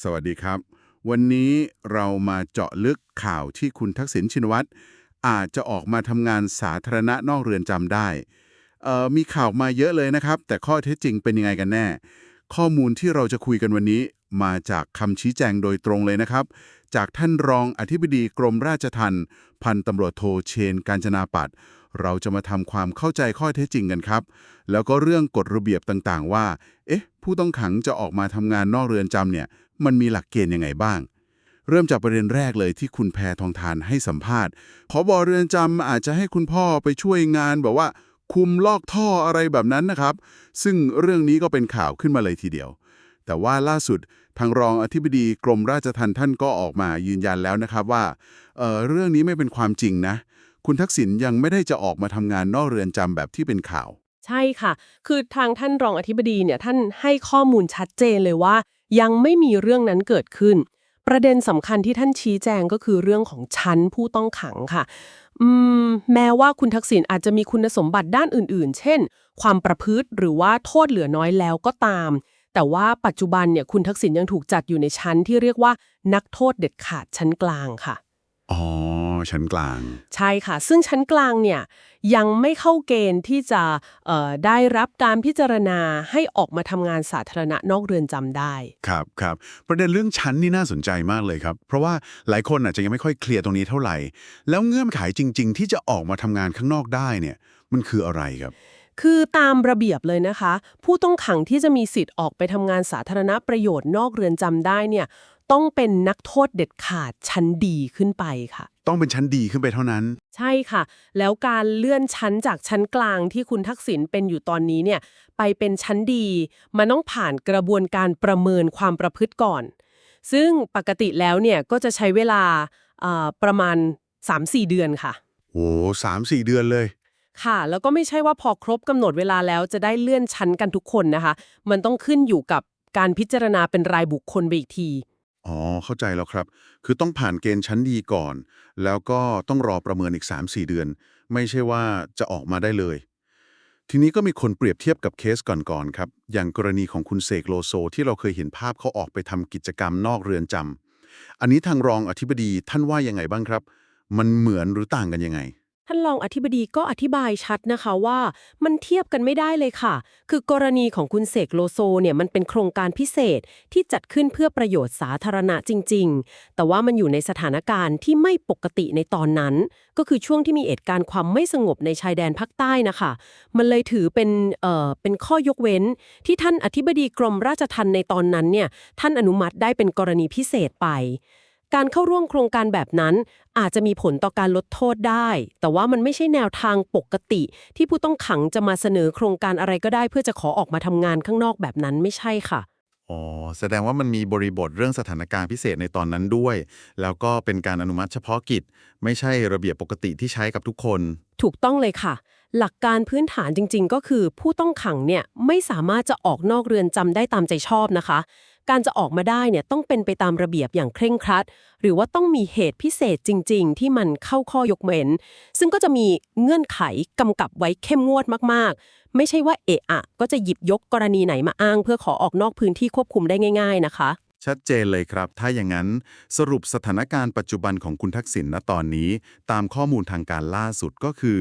สวัสดีครับ วันนี้เรามาเจาะลึกข่าวที่คุณทักษิณชินวัตรอาจจะออกมาทำงานสาธารณะนอกเรือนจำได้มีข่าวมาเยอะเลยนะครับ แต่ข้อเท็จจริงเป็นยังไงกันแน่ ข้อมูลที่เราจะคุยกันวันนี้ มาจากคำชี้แจงโดยตรงเลยนะครับ จากท่านรองอธิบดีกรมราชทัณฑ์พันตำรวจโทเชนกาญจนาปัตเราจะมาทำความเข้าใจข้อเท็จจริงกันครับ แล้วก็เรื่องกฎระเบียบต่างๆ ว่า เอ๊ะ ผู้ต้องขังจะออกมาทำงานนอกเรือนจำเนี่ย มันมีหลักเกณฑ์ยังไงบ้าง เริ่มจากประเด็นแรกเลยที่คุณแพทองทานให้สัมภาษณ์พอบอเรือนจำอาจจะให้คุณพ่อไปช่วยงานแบบว่า คุมลอกท่ออะไรแบบนั้นนะครับ ซึ่งเรื่องนี้ก็เป็นข่าวขึ้นมาเลยทีเดียว แต่ว่าล่าสุดทางรองอธิบดีกรมราชทัณฑ์ท่านก็ออกมายืนยันแล้วนะครับว่าเออเรื่องนี้ไม่เป็นความจริงนะ คุณทักษิณยังไม่ได้จะออกมาทำงานนอกเรือนจำแบบที่เป็นข่าว ใช่ค่ะ คือทางท่านรองอธิบดีเนี่ยท่านให้ข้อมูลชัดเจนเลยว่า ยังไม่มีเรื่องนั้นเกิดขึ้น ประเด็นสำคัญที่ท่านชี้แจงก็คือเรื่องของชั้นผู้ต้องขังค่ะอืมแม้ว่าคุณทักษิณอาจจะมีคุณสมบัติด้านอื่น ๆ เช่น ความประพฤติหรือว่าโทษเหลือน้อยแล้วก็ตาม แต่ว่าปัจจุบันเนี่ยคุณทักษิณยังถูกจัดอยู่ในชั้นที่เรียกว่า นักโทษเด็ดขาดชั้นกลางค่ะ อ๋อ ชั้นกลาง ใช่ค่ะ ซึ่งชั้นกลางเนี่ยยังไม่เข้าเกณฑ์ที่จะเอ่อได้รับการพิจารณาให้ออกมาทำงานสาธารณะนอกเรือนจำได้ ครับครับประเด็นเรื่องชั้นนี่น่าสนใจมากเลยครับ เพราะว่าหลายคนอาจจะยังไม่ค่อยเคลียร์ตรงนี้เท่าไหร่ แล้วเงื่อนไขจริง ๆ ที่จะออกมาทำงานข้างนอกได้เนี่ย มันคืออะไรครับ คือตามระเบียบเลยนะคะ ผู้ต้องขังที่จะมีสิทธิ์ออกไปทำงานสาธารณประโยชน์นอกเรือนจำได้เนี่ยต้องเป็นนักโทษเด็ดขาดชั้นดีขึ้นไปค่ะ ต้องเป็นชั้นดีขึ้นไปเท่านั้น ใช่ค่ะ แล้วการเลื่อนชั้นจากชั้นกลางที่คุณทักษิณเป็นอยู่ตอนนี้เนี่ยไปเป็นชั้นดีมันต้องผ่านกระบวนการประเมินความประพฤติก่อน ซึ่งปกติแล้วเนี่ยก็จะใช้เวลาเอ่อประมาณ 3-4 เดือนค่ะ โอ้สามสี่เดือนเลย ค่ะ แล้วก็ไม่ใช่ว่าพอครบกำหนดเวลาแล้วจะได้เลื่อนชั้นกันทุกคนนะคะ มันต้องขึ้นอยู่กับการพิจารณาเป็นรายบุคคลไปอีกที อ๋อ เข้าใจแล้วครับ คือต้องผ่านเกณฑ์ชั้นดีก่อน แล้วก็ต้องรอประเมินอีก 3-4 เดือน ไม่ใช่ว่าจะออกมาได้เลย ทีนี้ก็มีคนเปรียบเทียบกับเคสก่อนๆครับ อย่างกรณีของคุณเสกโลโซ ที่เราเคยเห็นภาพเขาออกไปทำกิจกรรมนอกเรือนจำอันนี้ทางรองอธิบดีท่านว่ายังไงบ้างครับ มันเหมือนหรือต่างกันยังไง ท่านรองอธิบดีก็อธิบายชัดนะคะว่า มันเทียบกันไม่ได้เลยค่ะ คือกรณีของคุณเสกโลโซเนี่ยมันเป็นโครงการพิเศษที่จัดขึ้นเพื่อประโยชน์สาธารณะจริง ๆ แต่ว่ามันอยู่ในสถานการณ์ที่ไม่ปกติในตอนนั้น ก็คือช่วงที่มีเหตุการณ์ความไม่สงบในชายแดนภาคใต้นะคะ มันเลยถือเป็นเอ่อเป็นข้อยกเว้น ที่ท่านอธิบดีกรมราชทัณฑ์ในตอนนั้นเนี่ยท่านอนุมัติได้เป็นกรณีพิเศษไป การเข้าร่วมโครงการแบบนั้น อาจจะมีผลต่อการลดโทษได้ แต่ว่ามันไม่ใช่แนวทางปกติ ที่ผู้ต้องขังจะมาเสนอโครงการอะไรก็ได้ เพื่อจะขอออกมาทำงานข้างนอกแบบนั้นไม่ใช่ค่ะอ๋อแสดงว่ามันมีบริบทเรื่องสถานการณ์พิเศษในตอนนั้นด้วย แล้วก็เป็นการอนุมัติเฉพาะกิจ ไม่ใช่ระเบียบปกติที่ใช้กับทุกคน ถูกต้องเลยค่ะ หลักการพื้นฐานจริง ๆ ก็คือ ผู้ต้องขังเนี่ยไม่สามารถจะออกนอกเรือนจำได้ตามใจชอบนะคะ การจะออกมาได้เนี่ยต้องเป็นไปตามระเบียบอย่างเคร่งครัด หรือว่าต้องมีเหตุพิเศษจริง ๆ ที่มันเข้าข้อยกเว้น ซึ่งก็จะมีเงื่อนไขกำกับไว้เข้มงวดมากๆ ไม่ใช่ว่าเอะอะก็จะหยิบยกกรณีไหนมาอ้าง เพื่อขอออกนอกพื้นที่ควบคุมได้ง่าย ๆ นะคะ ชัดเจนเลยครับ ถ้าอย่างนั้นสรุปสถานการณ์ปัจจุบันของคุณทักษิณณตอนนี้ ตามข้อมูลทางการล่าสุดก็คือ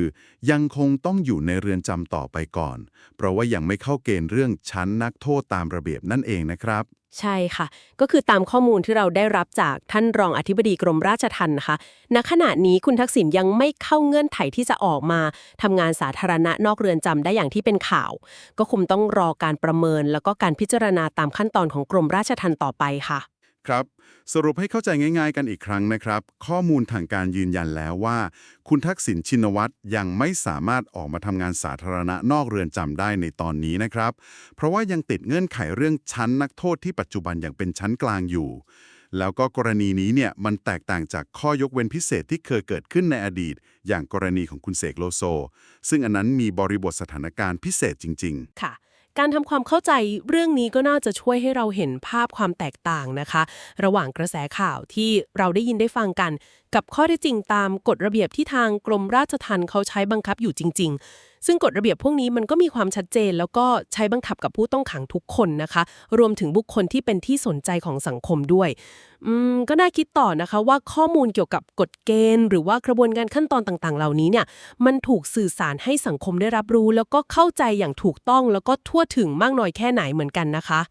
ยังคงต้องอยู่ในเรือนจำต่อไปก่อน เพราะว่ายังไม่เข้าเกณฑ์เรื่องชั้นนักโทษตามระเบียบนั่นเองนะครับ ใช่ค่ะ ก็คือตามข้อมูลที่เราได้รับจากท่านรองอธิบดีกรมราชทัณฑ์นะคะ ณ ขณะนี้คุณทักษิณยังไม่เข้าเงื่อนไขที่จะออกมาทำงานสาธารณะนอกเรือนจำได้อย่างที่เป็นข่าว ก็คงต้องรอการประเมินแล้วก็การพิจารณาตามขั้นตอนของกรมราชทัณฑ์ต่อไปค่ะ ครับ สรุปให้เข้าใจง่ายๆกันอีกครั้งนะครับ ข้อมูลทางการยืนยันแล้วว่า คุณทักษิณชินวัตรยังไม่สามารถออกมาทำงานสาธารณะนอกเรือนจำได้ในตอนนี้นะครับ เพราะว่ายังติดเงื่อนไขเรื่องชั้นนักโทษที่ปัจจุบันยังเป็นชั้นกลางอยู่ แล้วก็กรณีนี้เนี่ยมันแตกต่างจากข้อยกเว้นพิเศษที่เคยเกิดขึ้นในอดีต อย่างกรณีของคุณเสกโลโซ ซึ่งอันนั้นมีบริบทสถานการณ์พิเศษจริง ๆ ค่ะ การทำความเข้าใจเรื่องนี้ก็น่าจะช่วยให้เราเห็นภาพความแตกต่างนะคะ ระหว่างกระแสข่าวที่เราได้ยินได้ฟังกัน กับข้อเท็จจริงตามกฎระเบียบที่ทางกรมราชทัณฑ์เขาใช้บังคับอยู่จริง ๆ ซึ่งกฎระเบียบพวกนี้มันก็มีความชัดเจน แล้วก็ใช้บังคับกับผู้ต้องขังทุกคนนะคะ รวมถึงบุคคลที่เป็นที่สนใจของสังคมด้วยอืมก็น่าคิดต่อนะคะว่าข้อมูลเกี่ยวกับกฎเกณฑ์ หรือว่ากระบวนการขั้นตอนต่างๆ เหล่านี้เนี่ยมันถูกสื่อสารให้สังคมได้รับรู้ แล้วก็เข้าใจอย่างถูกต้องแล้วก็ทั่วถึงมากน้อยแค่ไหนเหมือนกันนะคะ